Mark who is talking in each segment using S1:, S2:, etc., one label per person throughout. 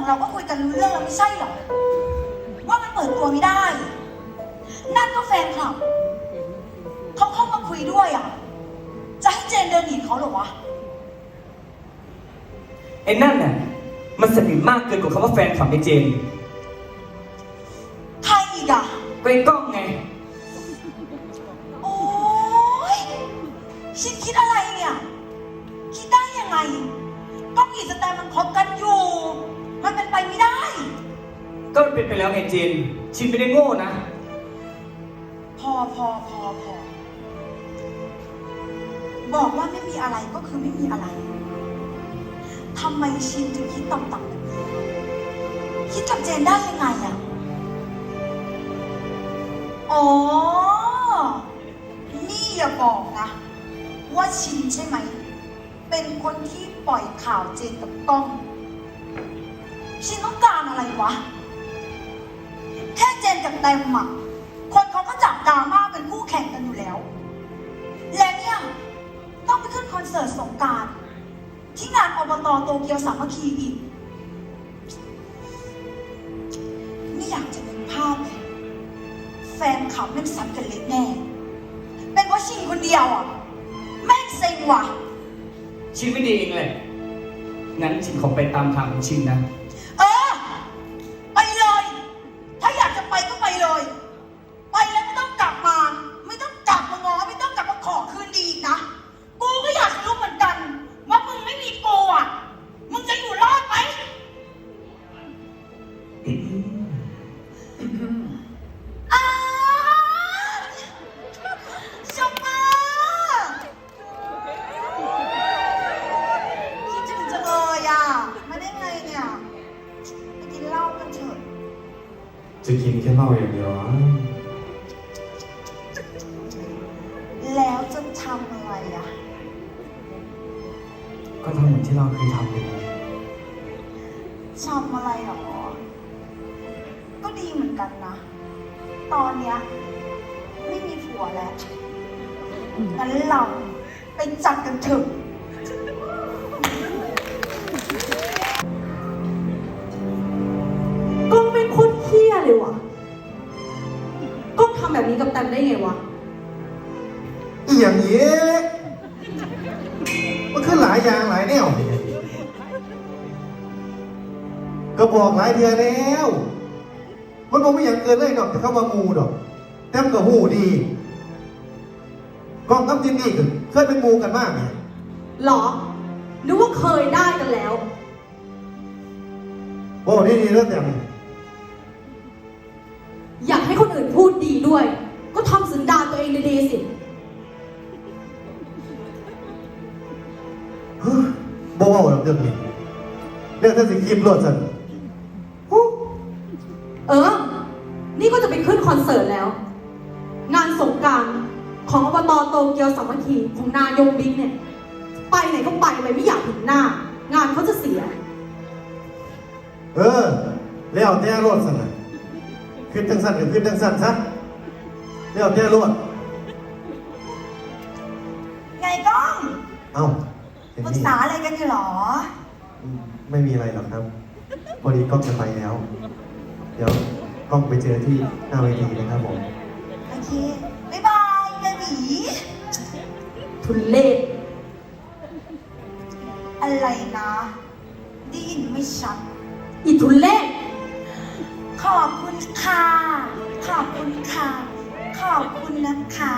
S1: ของเราก็คุยกันรู้เรื่องแล้วไม่ใช่เหรอ ว่ามันเปิดตัวไม่ได้ นั่นก็แฟนคลับเขาเข้ามาคุยด้วยอะ จะให้เจนเดินหนีเขาเหรอวะ
S2: ไอ้นั่นน่ะ มันสนิทมากเกินกว่าคำว่าแฟนคลับไอ้เจน
S1: ใครอีกอะ
S2: ก็ไอ้กล้องไง
S1: โอ้ยชินคิดอะไรเนี่ย คิดได้ยังไง ต้องอีสแตมมันคบกันอยู่ มันเป็นไปไม่ได้
S2: ก็มันเป็นไปแล้วไงเจนชินไม่ได้โง่นะ
S1: พอพอพอพอ บอกว่าไม่มีอะไรก็คือไม่มีอะไรทำไมชินถึงคิดต่ำๆแบบนี้คิดกับเจนได้ยังไงอะอ๋อ นี่อย่าบอกนะ ว่าชินใช่ไหม เป็นคนที่ปล่อยข่าวเจนกับกล้อง ชินต้องการอะไรวะ แค่เจนกับแตมอะคนเขาก็จับดราม่าเป็นคู่แข่งกันอยู่แล้ว และเนี่ยต้องไปขึ้นคอนเสิร์ตสงการที่งานอบตโตเกียวสามัคคีอีก ไม่อยากจะนึกภาพเลยแฟนเขับแม่งซัดกันเละแน่ เป็นเพราะชิงคนเดียวอะแม่งเซ็งว่ะ
S2: ชินไม่ดีเองแหละงั้นชินขอไปตามทางของชินนะ
S1: จะกิน
S3: แค่เหล้าอย่างเดียวอะ
S1: แล้วจะทำอะไรอะ
S3: ก็ทำเหมือนที่เราเคยทำเลย
S1: ทำอะไรหรอ ก็ดีเหมือนกันนะ ตอนเนี้ยไม่มีผัวแล้วงั้นเราไปจัดกันเถอะำ
S4: แบบนี้กับแตมได้ไงวะ
S5: อีอย่างนี้มันคือหลายอย่างหลายแนวก็บอกหลายเทือแล้ว มันบอกไม่อย่างเกินเลยดอกแต่เขาว่างูดอกแต้มกับหูดีกองทัพจินนี่ก็เคยเป็นงูกันมากเนี่ย
S4: หรอนึกว่าเคยได้กันแล้ว
S5: โอ้นี่ดีแล้วแต่ม
S4: อยากให้คนอื่นพูดดีด้วย ก็ทำสันดานตัวเองดีๆสิ
S5: เฮ้ยบ่เว้าหรอกเรื่องนี้เรื่องท่านสิคลิปรวดสันฮู้
S4: เออ นี่ก็จะไปขึ้นคอนเสิร์ตแล้ว งานสงกรารของอบตโตเกียวสามัคคีของนายกบิ๊กเนี่ย ไปไหนก็ไปไปไม่อยากเห็นหน้า งานเขาจะเสีย
S5: เออ แล้วแต่รวดสันน่ะขึ้นทั้งสั้นก็ขึ้นทั้งสั้นซะ แล้วแต่รวด
S1: ไงก้อง
S5: เอ้าเห็น
S1: ปรึก
S5: นี่
S1: ษาอะไรกันอยู่หรอ
S5: อืมไม่มีอะไรหรอกครับพอดีกล้องจะไปแล้ว เดี๋ยวกล้องไปเจอที่หน้าเวทีนะครับผม
S1: โอเค บ๊ายบายเบบี
S4: ทุนเลศ
S1: อะไรนะ ได้ยินไม่ชัด
S4: อีทุนเลศ
S1: ขอบคุณค่ะ ขอบคุณค่ะ ขอบคุณนะคะ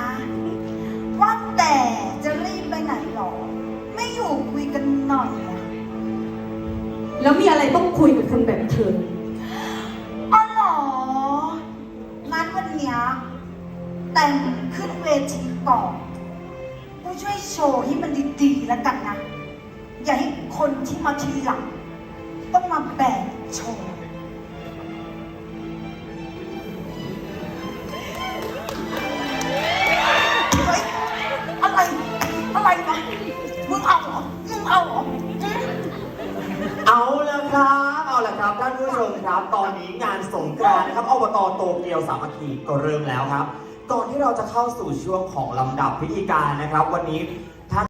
S1: ว่าแต่จะรีบไปไหนหรอ ไม่อยู่คุยกันหน่อยอะ
S4: แล้วมีอะไรต้องคุยกับคนแบบเธอ
S1: อ๋อเหรองั้นวันเนี้ยแต่งขึ้นเวทีก่อนก็ช่วยโชว์ให้มันดีๆแล้วกันนะ อย่าให้คนที่มาทีหลัง ต้องมาแบกโชว์
S6: ผู้ชมครับ ตอนนี้งานสงกรานต์นะครับอบตโตเกียวสามัคคีก็เริ่มแล้วครับ ก่อนที่เราจะเข้าสู่ช่วงของลำดับพิธีการนะครับ วันนี้